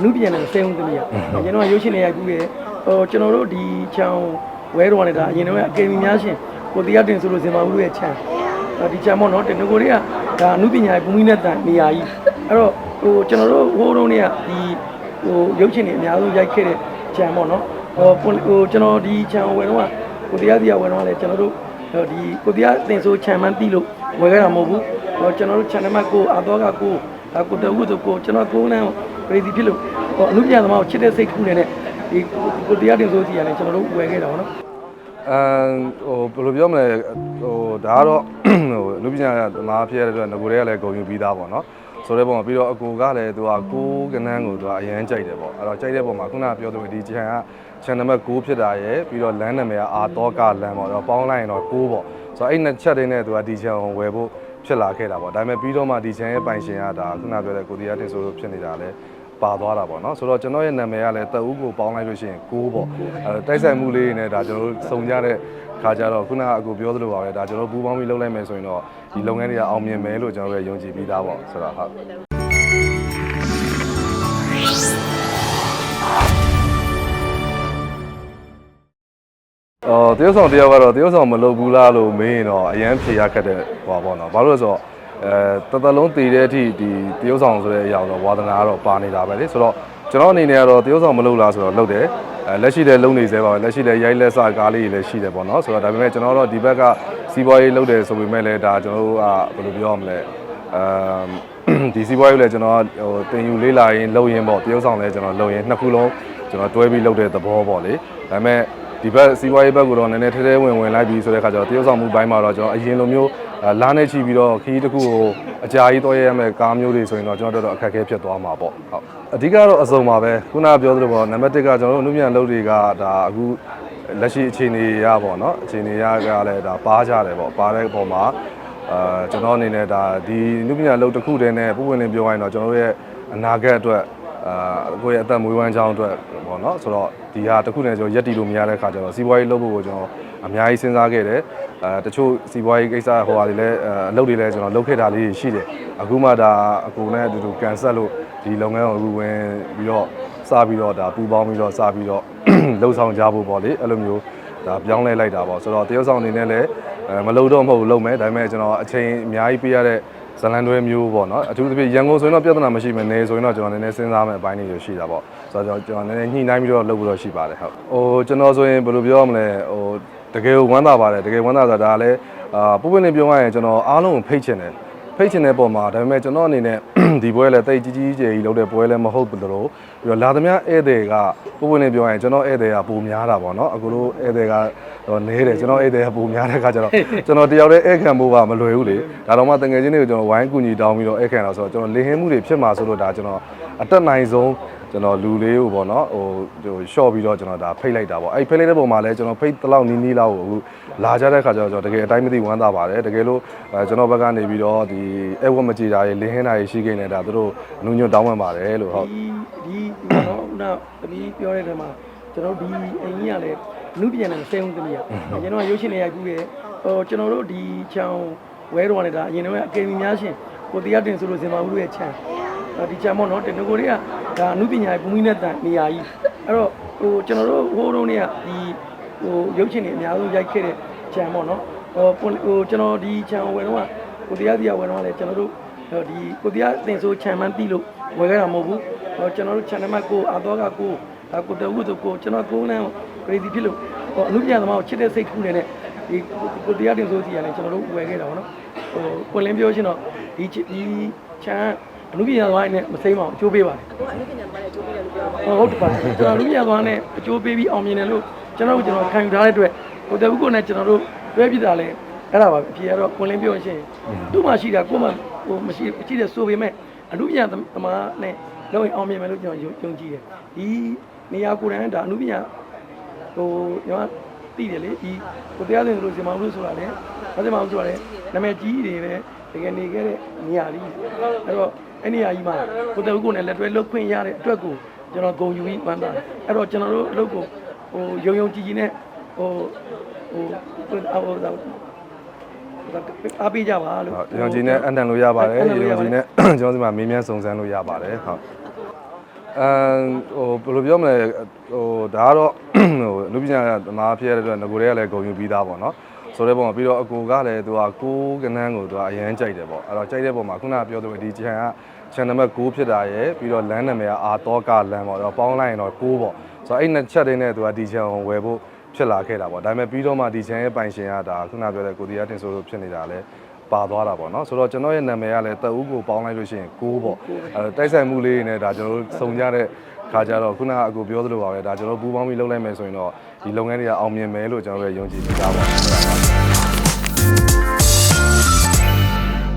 အမှုပြန်တယ်ဆဲုံသမီးอ่ะကျွန်တော်ကရုပ်ရှင်တွေရိုက်ကူးတယ်ဟိုကျွန်တော်တို့ဒီချောင်းဝဲတော်နေတာအရင်တော့အကယ်ဒမီများရှင်ကိုတရားတင်ဆိုလို့ဇင်မာဦးရဲ့ချမ်းဒီချမ်းပေါ့နော်တနကိုတွေကဒါအမှုပညာရဲ့ဘူမိနဲ့တန်နေရာကြီးအဲ့တော့ဟိုကျွန်တော်တို့ဟိုတုန်းတွေကဒီဟိုရုပ်ရှင်တွေအများဆုံးရိုက်ခဲ့တဲ့ချမ်းပေါ့နော်ဟိုဟိုကျွန်တော်ဒီချမ်းဝဲတော့ကိုတရားတရားဝဲတော့လည်းကျွန်တော်တို့ဒီကိုတရားတင်ဆိုချမ်းမှန်းတီးလို့ဝဲခဲ့တာမဟုတ်ဘူးဟိုကျွန်တော်တို့ channel မှာကိုအာတော့ကကိုဒါကိုတဝုဆိုကိုကျွန်တော်ကိုနန်းပ ရိသီဖြစ်လို့ဟိုအမှုပြန်သမားကိုချစ်တဲ့စိတ်ကူးနေတဲ့ဒီကိုတရားတင်ဆိုစီရတယ်ကျွန်တော်တို့ဝယ်ခဲ့တာပေါ့နော်အမ်ဟိုဘယ်လိုပြောမလဲဟိုဒါကတော့ဟိုလူပညာသမားဖြစ်ရတဲ့အတွက်ငကိုတွေကလည်းဂုံယူပြီးသားပေါ့နော်ဆိုတဲ့ပုံမှာပြီးတော့အကူကလည်းသူကကိုးကနန်းကိုသူကအရန်ကြိုက်တယ်ပေါ့အဲ့တော့ကြိုက်တဲ့ပုံမှာခုနကပြောသလိုဒီ channel က channel နံပါတ်6ဖြစ်တာရယ်ပြီးတော့ land နာမည်ကအာတော့က land ပေါ့အဲ့တော့ပေါင်းလိုက်ရင်တော့6ပေါ့ဆိုတော့အဲ့နှစ်ချက်လေးနဲ့သူကဒီ channel ကိုဝယ်ဖို့ဖြစ်လာခဲ့တာပေါ့ဒါပေမဲ့ပြီးတော့မှဒီ channel ရဲ့ပိုင်ရှင်ကဒါခုနပြောတဲ့ကိုတရားတင်ဆိုလို့ဖြစ်နေတာလဲ ပါသွားတာပေါ့နော်ဆိုတော့ကျွန်တော်ရဲ့နာမည်ကလည်းတအူးကိုပေါင်းလိုက်လို့ရှိရင်6ပေါ့အဲတိုက်ဆိုင်မှုလေးတွေနဲ့ဒါကျွန်တော်တို့စုံကြတဲ့ခါကြတော့ခုနကအကိုပြောသလိုပါပဲဒါကျွန်တော်ပူးပေါင်းပြီးလုပ်လိုက်မယ်ဆိုရင်တော့ဒီလုပ်ငန်းတွေကအောင်မြင်မယ်လို့ကျွန်တော်တို့ယုံကြည်ပြီးသားပေါ့ဆိုတော့ဟုတ်အော်တရုတ်ဆောင်တယောက်ကတော့တရုတ်ဆောင်မလုပ်ဘူးလားလို့မေးရင်တော့အရန်ဖြေရခက်တဲ့ဟွာပေါ့နော်ဘာလို့လဲဆိုတော့ အဲတသက်လုံးတည်တဲ့အထိဒီတရုတ်ဆောင်ဆိုတဲ့အရာတော့ဝါသနာကတော့ပါနေတာပဲလေဆိုတော့ကျွန်တော်အနေနဲ့ကတော့တရုတ်ဆောင်မလုပ်လားဆိုတော့လုပ်တယ်အဲလက်ရှိလည်းလုပ်နေသေးပါပဲလက်ရှိလည်းရိုက်လက်စကားလေးတွေလည်းရှိတယ်ပေါ့နော်ဆိုတော့ဒါပေမဲ့ကျွန်တော်တို့ဒီဘက်ကစီးပွားရေးလုပ်တယ်ဆိုပေမဲ့လည်းဒါကျွန်တော်တို့ကဘယ်လိုပြောရမလဲအဲဒီစီးပွားရေးလည်းကျွန်တော်ဟိုတင်ယူလေးလာရင်လုပ်ရင်ပေါ့တရုတ်ဆောင်လည်းကျွန်တော်လုပ်ရင်နှစ်ခုလုံးကျွန်တော်တွဲပြီးလုပ်တဲ့သဘောပေါ့လေဒါပေမဲ့ဒီဘက်စီးပွားရေးဘက်ကတော့နည်းနည်းထဲထဲဝင်ဝင်လိုက်ပြီးဆိုတဲ့ခါကျတော့တရုတ်ဆောင်မှုဘိုင်းမှာတော့ကျွန်တော်အရင်လိုမျိုးအာ လာနဲ့ချီပြီးတော့ခီးတစ်ခုကိုအကြာကြီးတော့ရရမယ်ကားမျိုးတွေဆိုရင်တော့ကျွန်တော်တို့တော့အခက်အခဲဖြစ်သွားမှာပေါ့ဟုတ်အဓိကတော့အစုံပါပဲခုနကပြောသလိုပေါ့နံပါတ်1ကကျွန်တော်တို့အမှုပြန်လုပ်တွေကဒါအခုလက်ရှိအခြေအနေရပေါ့နော်အခြေအနေရကလည်းဒါပါကြတယ်ပေါ့ပါတဲ့အပေါ်မှာအာကျွန်တော်အနေနဲ့ဒါဒီအမှုပြန်လုပ်တစ်ခုတည်းနဲ့ပုံပွင့်လင်းပြောရရင်တော့ကျွန်တော်တို့ရဲ့အနာဂတ်အတွက်အာကိုယ့်ရဲ့အသက်မွေးဝမ်းကြောင်းအတွက်ပေါ့နော်ဆိုတော့ဒီဟာတစ်ခုနဲ့ကျွန်တော်ရက်တီလို့မရတဲ့ခါကျတော့စီးပွားရေးလုပ်ဖို့ကိုကျွန်တော် အများကြီးစဉ်းစားခဲ့တယ်အဲတချို့စီးပွားရေးကိစ္စဟိုဟာတွေလည်းအဲအလုပ်တွေလည်းကျွန်တော်လုပ်ခဲ့တာလေးတွေရှိတယ်အခုမှဒါအကူနဲ့အတူတူကန်ဆက်လို့ဒီလုပ်ငန်းကိုအခုဝင်ပြီးတော့စပြီးတော့ဒါပူပေါင်းပြီးတော့စပြီးတော့လှုပ်ဆောင်ကြဖို့ပေါ့လေအဲ့လိုမျိုးဒါပြောင်းလဲလိုက်တာပေါ့ဆိုတော့တရုတ်ဆောင်အနေနဲ့လည်းအဲမလုပ်တော့မဟုတ်ဘူးလုပ်မယ်ဒါပေမဲ့ကျွန်တော်အချိန်အများကြီးပေးရတဲ့ဇလန်တွဲမျိုးပေါ့နော်အထူးသဖြင့်ရန်ကုန်ဆိုရင်တော့ပြဿနာမရှိမယ်နေဆိုရင်တော့ကျွန်တော်နည်းနည်းစဉ်းစားမယ်အပိုင်းတွေရှိတာပေါ့ဆိုတော့ကျွန်တော်နည်းနည်းညှိနှိုင်းပြီးတော့လုပ်ပြီးတော့ရှိပါတယ်ဟုတ်ဟိုကျွန်တော်ဆိုရင်ဘယ်လိုပြောရမလဲဟို တကယ်ဝမ်းသာပါတယ်တကယ်ဝမ်းသာဆိုတာဒါလည်းအာပုပ်ပွင့်နေပြောရရင်ကျွန်တော်အားလုံးကိုဖိတ်ချင်တယ်ဖိတ်ချင်တဲ့ပုံမှာဒါပေမဲ့ကျွန်တော်အနေနဲ့ဒီပွဲလည်းတိတ်ကြီးကြီးကျယ်ကြီးလုပ်တဲ့ပွဲလည်းမဟုတ်ဘူးလို့ပြီးတော့လာသမျှဧည့်သည်ကပုပ်ပွင့်နေပြောရရင်ကျွန်တော်ဧည့်သည်ကပိုများတာပေါ့နော်အခုလိုဧည့်သည်ကတော့နဲတယ်ကျွန်တော်ဧည့်သည်ကပိုများတဲ့ခါကျတော့ကျွန်တော်တယောက်တည်းဧည့်ခံဖို့ကမလွယ်ဘူးလေဒါတော့မှတငယ်ချင်းတွေကိုကျွန်တော်ဝိုင်းကူညီတောင်းပြီးတော့ဧည့်ခံတော့ဆိုတော့ကျွန်တော်လင်ဟင်းမှုတွေဖြစ်မှာဆိုလို့ဒါကျွန်တော်အတက်နိုင်ဆုံး ကျွန်တော်လူလေးကိုပေါ့နော်ဟိုဟို short ပြီးတော့ကျွန်တော်ဒါဖိတ်လိုက်တာပေါ့အဲ့ဖိတ်လိုက်တဲ့ပုံမှာလည်းကျွန်တော်ဖိတ်တလောက်နီးနီးလောက်ကိုအခုလာကြတဲ့ခါကျတော့ကျွန်တော်တကယ်အတိုင်းမသိဝမ်းသာပါတယ်တကယ်လို့အဲကျွန်တော်ဘက်ကနေပြီးတော့ဒီအဲဝတ်မကြည်တာရေလင်းဟင်းတာရေရှိခဲ့နေတာသူတို့အနုညွတ်တောင်းပန်ပါတယ်လို့ဟုတ်ဒီဒီကျွန်တော်ခုနသမီးပြောတဲ့ထဲမှာကျွန်တော်ဒီအိမ်ကြီးကလည်းအမှုပြန်တယ်ဆဲုံသမီးอ่ะကျွန်တော်ကရုပ်ရှင်တွေရိုက်ကူးတယ်ဟိုကျွန်တော်တို့ဒီချောင်းဝဲတော်နေတာအရင်တော့အကယ်ဒမီများရှင်ကိုတရားတင်ဆိုလို့ဇင်မာဦးရဲ့ချမ်း ဒီချမ်းပေါ့နော်တနကိုတွေကဒါအမှုပညာရဲ့ဘူမိနဲ့တန်နေရာကြီးအဲ့တော့ဟိုကျွန်တော်တို့ဟိုတုန်းတွေကဒီဟိုရုပ်ရှင်တွေအများဆုံးရိုက်ခဲ့တဲ့ချမ်းပေါ့နော်ဟိုဟိုကျွန်တော်ဒီချမ်းဝဲတော့ကိုတရားတရားဝဲတော့လည်းကျွန်တော်တို့ဟိုဒီကိုတရားတင်ဆိုချမ်းမှန်းတီးလို့ဝဲခဲ့တာမဟုတ်ဘူးဟိုကျွန်တော်တို့ channel မှာကိုအာတော့ကကိုကိုတဝုဆိုကိုကျွန်တော်ကိုနန်း crazy ဖြစ်လို့ဟိုအမှုပြန်သမားကိုချစ်တဲ့စိတ်ကူးနေတဲ့ဒီကိုတရားတင်ဆိုစီရတယ်ကျွန်တော်တို့ဝယ်ခဲ့တာပေါ့နော်ဟိုကိုလင်းပြောရှင်တော့ဒီဒီချမ်း အမှုပြန်သမားနဲ့မစိမ့်ပါအောင်အကျိုးပေးပါတယ်အခုအနုပညာသမားတွေအကျိုးပေးတယ်လို့ပြောတာဟုတ်ဟုတ်ပါတယ်ကျွန်တော်လူပြန်သွားနဲ့အကျိုးပေးပြီးအောင်မြင်တယ်လို့ကျွန်တော်တို့ကျွန်တော်ခံယူထားတဲ့အတွက်ဟိုတပူကိုနဲ့ကျွန်တော်တို့တွဲပြတာလဲအဲ့ဒါပါအဖြေကတော့ကိုလင်းပြောရှင်သူ့မှာရှိတာကိုမှဟိုမရှိရှိတဲ့ဆိုပေမဲ့အမှုပြန်သမားနဲ့လုံးရင်အောင်မြင်မယ်လို့ကျွန်တော်ယုံကြည်တယ်ဒီနေရာကိုယ်တိုင်ဒါအမှုပြန်ဟိုညီမသိတယ်လေဒီကိုတရားစင်လို့ဇင်မောင်လို့ဆိုတာလေဇင်မောင်ဆိုတာလေနာမည်ကြီးတွေပဲတကယ်နေခဲ့တဲ့နေရာလေးအဲ့တော့ အဲ့နေရာကြီးမှာကိုတပူကိုနဲ့လက်တွဲလုတ်ခွင့်ရတဲ့အတွက်ကိုကျွန်တော်ဂုံယူပြီးပန်းတာအဲ့တော့ကျွန်တော်တို့အလုပ်ကိုဟိုယုံယုံကြည်ကြည်နဲ့ဟိုဟိုဟိုအားပေးကြပါလို့ဟုတ်ရုံကြီးနဲ့အန်တန်လို့ရပါတယ်ရုံကြီးနဲ့ကျွန်တော်ဒီမှာမေးမြန်းစုံစမ်းလို့ရပါတယ်ဟုတ်အမ်ဟိုဘယ်လိုပြောမလဲဟိုဒါကတော့ဟိုအနုပညာသမားဖြစ်ရတဲ့အတွက်ငကိုတွေကလည်းဂုဏ်ယူပြီးသားပေါ့နော် ဆိုတဲ့ပုံမှာပြီးတော့အကိုကလည်းသူကကိုးကနန်းကိုသူကအရန်ကြိုက်တယ်ပေါ့အဲ့တော့ကြိုက်တဲ့ပုံမှာခုနကပြောသလိုဒီချန်ကချန်နံပါတ်6ဖြစ်တာရယ်ပြီးတော့လမ်းနာမည်ကအာတောကလမ်းပေါ့အဲ့တော့ပေါင်းလိုက်ရင်တော့6ပေါ့ဆိုတော့အဲ့နှစ်ချက်လေးနဲ့သူကဒီချန်ကိုဝယ်ဖို့ဖြစ်လာခဲ့တာပေါ့ဒါပေမဲ့ပြီးတော့မှဒီချန်ရဲ့ပိုင်ရှင်ကဒါခုနပြောတဲ့ကိုတီးယားတင်ဆိုလို့ဖြစ်နေတာလဲပါသွားတာပေါ့နော်ဆိုတော့ကျွန်တော်ရဲ့နာမည်ကလည်းတအူးကိုပေါင်းလိုက်လို့ရှိရင်6ပေါ့အဲတိုက်ဆိုင်မှုလေးတွေနဲ့ဒါကျွန်တော်တို့စုံကြတဲ့ ခါကြတော့ခုနကအကိုပြောသလိုပါပဲဒါကျွန်တော်ပူးပေါင်းပြီးလုပ်လိုက်မယ်ဆိုရင်တော့ဒီလုပ်ငန်းတွေကအောင်မြင်မယ်လို့ကျွန်တော်တို့ယုံကြည်နေကြပါဘူး